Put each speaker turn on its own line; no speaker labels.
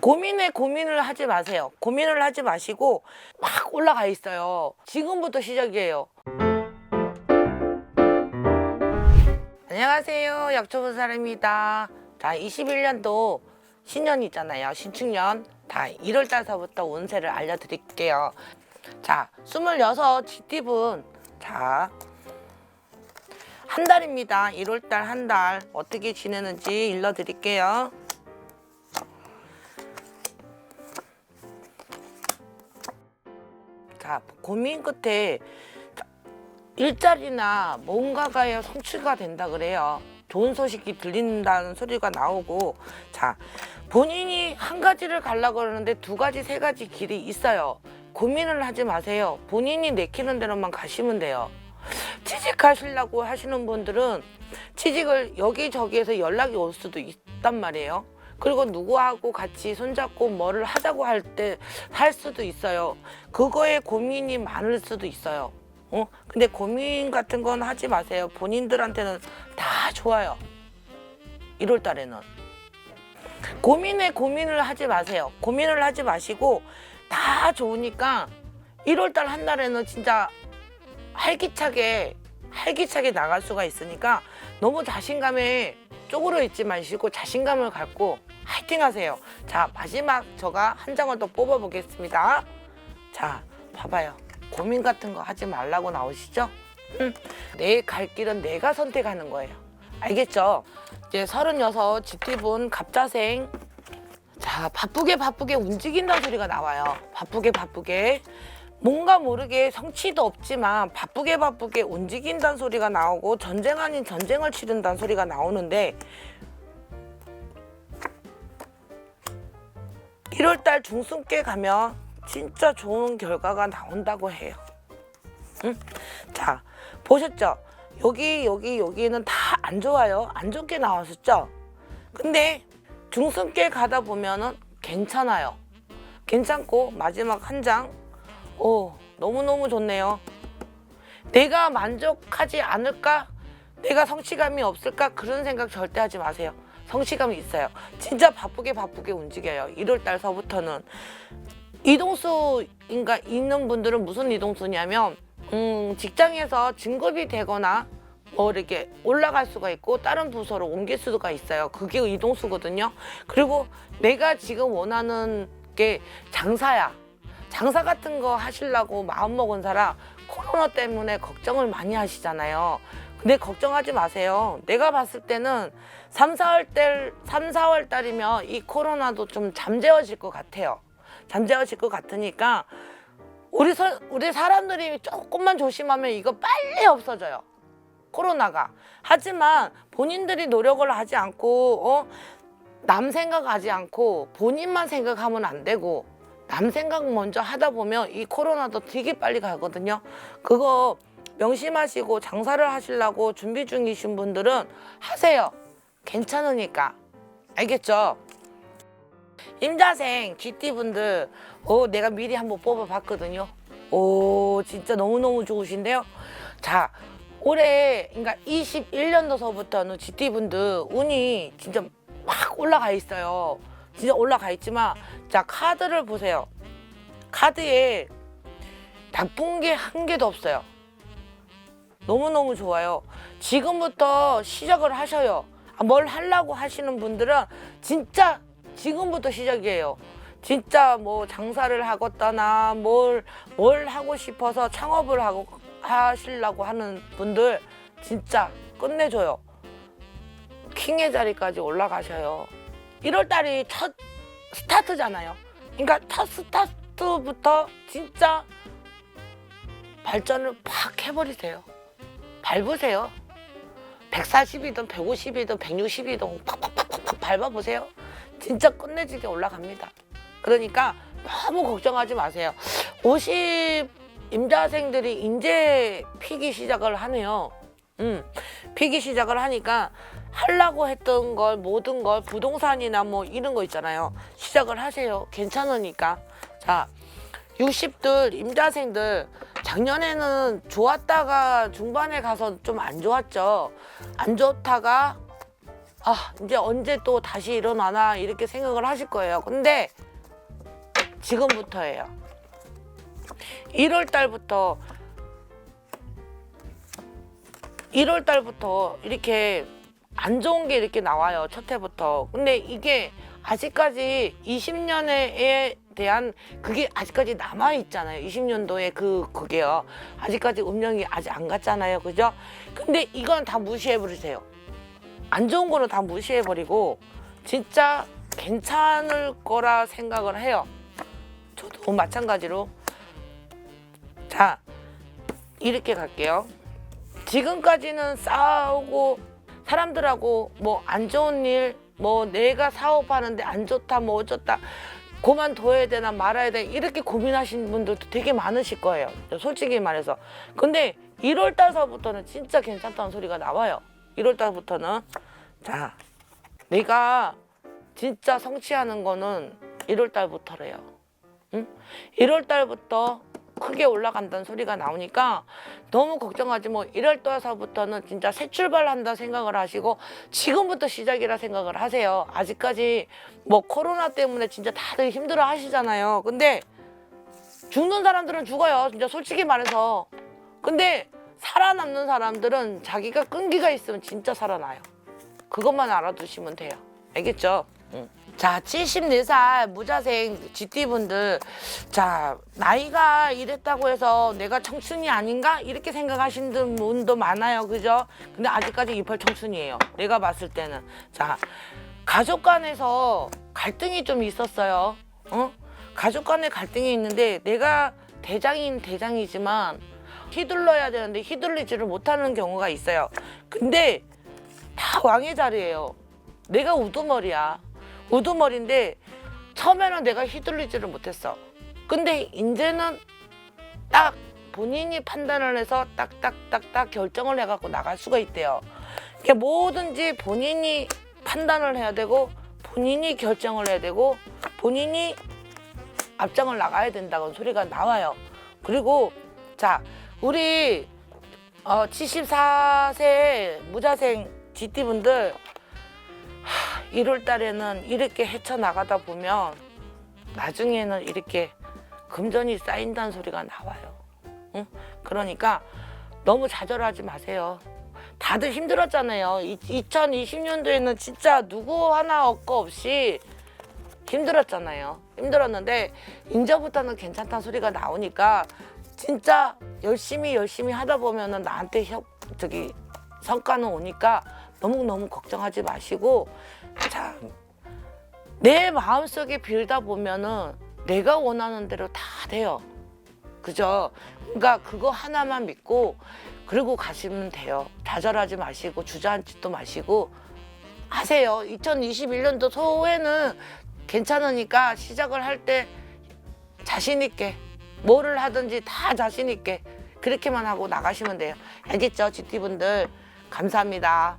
고민에 고민을 하지 마세요. 고민을 하지 마시고 막 올라가 있어요. 지금부터 시작이에요. 안녕하세요. 약초본 사람입니다. 자, 21년도 신년이잖아요. 신축년. 다 1월 달서부터 운세를 알려드릴게요. 자, 26 GT분. 자, 한 달입니다. 1월 달 한 달. 어떻게 지내는지 일러드릴게요. 자, 고민 끝에 일자리나 뭔가가 성취가 된다 그래요. 좋은 소식이 들린다는 소리가 나오고 자 본인이 한 가지를 가려고 그러는데 두 가지 세 가지 길이 있어요. 고민을 하지 마세요. 본인이 내키는 대로만 가시면 돼요. 취직하시려고 하시는 분들은 취직을 여기저기에서 연락이 올 수도 있단 말이에요. 그리고 누구하고 같이 손잡고 뭐를 하자고 할 때 할 수도 있어요. 그거에 고민이 많을 수도 있어요. 어? 근데 고민 같은 건 하지 마세요. 본인들한테는 다 좋아요. 1월 달에는. 고민에 고민을 하지 마세요. 고민을 하지 마시고 다 좋으니까 1월 달 한 달에는 진짜 활기차게 활기차게 나갈 수가 있으니까 너무 자신감에 쪼그려 있지 마시고 자신감을 갖고 화이팅 하세요. 자, 마지막 제가 한 장을 더 뽑아 보겠습니다. 자, 봐봐요. 고민 같은 거 하지 말라고 나오시죠? 응. 내갈 길은 내가 선택하는 거예요. 알겠죠? 이제 36 GT분 갑자생 자, 바쁘게 바쁘게 움직인다는 소리가 나와요. 바쁘게 바쁘게. 뭔가 모르게 성취도 없지만 바쁘게 바쁘게 움직인다는 소리가 나오고 전쟁 아닌 전쟁을 치른다는 소리가 나오는데 1월달 중순께 가면 진짜 좋은 결과가 나온다고 해요. 응? 자, 보셨죠? 여기, 여기, 여기는 다 안 좋아요. 안 좋게 나왔었죠? 근데 중순께 가다 보면은 괜찮아요. 괜찮고 마지막 한 장, 오, 너무너무 좋네요. 내가 만족하지 않을까? 내가 성취감이 없을까? 그런 생각 절대 하지 마세요. 성취감이 있어요. 진짜 바쁘게 바쁘게 움직여요. 1월 달서부터는. 이동수인가 있는 분들은 무슨 이동수냐면 음, 직장에서 진급이 되거나 뭐 이렇게 올라갈 수가 있고 다른 부서로 옮길 수가 있어요. 그게 이동수거든요. 그리고 내가 지금 원하는 게 장사야. 장사 같은 거 하시려고 마음 먹은 사람 코로나 때문에 걱정을 많이 하시잖아요. 근데 걱정하지 마세요. 내가 봤을 때는 3, 4월 달, 3, 4월 달이면 이 코로나도 좀 잠재워질 것 같아요. 잠재워질 것 같으니까 우리 서, 우리 사람들이 조금만 조심하면 이거 빨리 없어져요. 코로나가. 하지만 본인들이 노력을 하지 않고 어? 남 생각하지 않고 본인만 생각하면 안 되고 남 생각 먼저 하다 보면 이 코로나도 되게 빨리 가거든요. 그거 명심하시고 장사를 하시려고 준비 중이신 분들은 하세요. 괜찮으니까. 알겠죠? 임자생 GT분들 어, 내가 미리 한번 뽑아봤거든요. 오 진짜 너무너무 좋으신데요. 자 올해 그러니까 21년도서부터는 GT분들 운이 진짜 막 올라가 있어요. 진짜 올라가 있지만 자 카드를 보세요. 카드에 게한 개도 없어요. 너무너무 좋아요. 지금부터 시작을 하셔요. 아, 뭘 하려고 하시는 분들은 진짜 지금부터 시작이에요. 진짜 뭐 장사를 하겠다나 뭘, 뭘 하고 싶어서 창업을 하고 하시려고 하는 분들 진짜 끝내줘요. 킹의 자리까지 올라가셔요. 1월 달이 첫 스타트잖아요. 그러니까 첫 스타트부터 진짜 발전을 팍 해버리세요. 밟으세요. 140이든 150이든 160이든 팍팍팍팍 밟아보세요. 진짜 끝내지게 올라갑니다. 그러니까 너무 걱정하지 마세요. 50 임자생들이 이제 피기 시작을 하네요. 음, 피기 시작을 하니까 하려고 했던 걸 모든 걸 부동산이나 뭐 이런 거 있잖아요. 시작을 하세요. 괜찮으니까. 자, 60들 임자생들 작년에는 좋았다가 중반에 가서 좀 안 좋았죠. 안 좋다가 아 이제 언제 또 다시 일어나나 이렇게 생각을 하실 거예요. 근데 지금부터예요. 1월 달부터 1월 달부터 이렇게 안 좋은 게 이렇게 나와요. 첫 해부터. 근데 이게 아직까지 20년에 대한 그게 아직까지 남아 있잖아요. 20년도에 그 그게요. 아직까지 운명이 아직 안 갔잖아요. 그죠? 근데 이건 다 무시해 버리세요. 안 좋은 거는 다 무시해 버리고 진짜 괜찮을 거라 생각을 해요. 저도 마찬가지로 자 이렇게 갈게요. 지금까지는 싸우고 사람들하고 뭐 안 좋은 일, 뭐 내가 사업하는데 안 좋다, 뭐 어쩌다, 그만둬야 되나 말아야 되나 이렇게 고민하시는 분들도 되게 많으실 거예요. 솔직히 말해서. 근데 1월 달서부터는 진짜 괜찮다는 소리가 나와요. 1월 달부터는 자 내가 진짜 성취하는 거는 1월 달부터래요. 응? 1월 달부터 크게 올라간다는 소리가 나오니까 너무 걱정하지 뭐 1월 달서부터는 진짜 새 출발한다 생각을 하시고 지금부터 시작이라 생각을 하세요. 아직까지 뭐 코로나 때문에 진짜 다들 힘들어 하시잖아요. 근데 죽는 사람들은 죽어요. 진짜 솔직히 말해서. 근데 살아남는 사람들은 자기가 끈기가 있으면 진짜 살아나요. 그것만 알아두시면 돼요. 알겠죠? 응. 자, 74살 무자생 GT분들, 자, 나이가 이랬다고 해서 내가 청춘이 아닌가? 이렇게 생각하시는 분도 많아요. 그죠? 근데 아직까지 28 청춘이에요. 내가 봤을 때는. 자, 가족 간에서 갈등이 좀 있었어요. 어? 가족 간에 갈등이 있는데 내가 대장인 대장이지만 휘둘러야 되는데 휘둘리지를 못하는 경우가 있어요. 근데 다 왕의 자리예요. 내가 우두머리야. 우두머리인데 처음에는 내가 휘둘리지를 못했어. 근데 이제는 딱 본인이 판단을 해서 딱딱딱딱 결정을 해갖고 나갈 수가 있대요. 그러니까 뭐든지 본인이 판단을 해야 되고 본인이 결정을 해야 되고 본인이 앞장을 나가야 된다는 소리가 나와요. 그리고 자 우리 어, 74세 무자생 GT분들 1월 달에는 이렇게 헤쳐나가다 보면 나중에는 이렇게 금전이 쌓인다는 소리가 나와요. 응? 그러니까 너무 좌절하지 마세요. 다들 힘들었잖아요. 2020년도에는 진짜 누구 하나 얻고 없이 힘들었잖아요. 힘들었는데 이제부터는 괜찮다는 소리가 나오니까 진짜 열심히 열심히 하다 보면은 나한테 협 저기 성과는 오니까 너무 너무 걱정하지 마시고 자내 마음속에 빌다 보면은 내가 원하는 대로 다 돼요. 그죠? 그러니까 그거 하나만 믿고 그리고 가시면 돼요. 좌절하지 마시고 주저앉지도 마시고 하세요. 2021년도 소에는 괜찮으니까 시작을 할 때 자신 있게 뭐를 하든지 다 자신 있게 그렇게만 하고 나가시면 돼요. 알겠죠? GT 분들 감사합니다.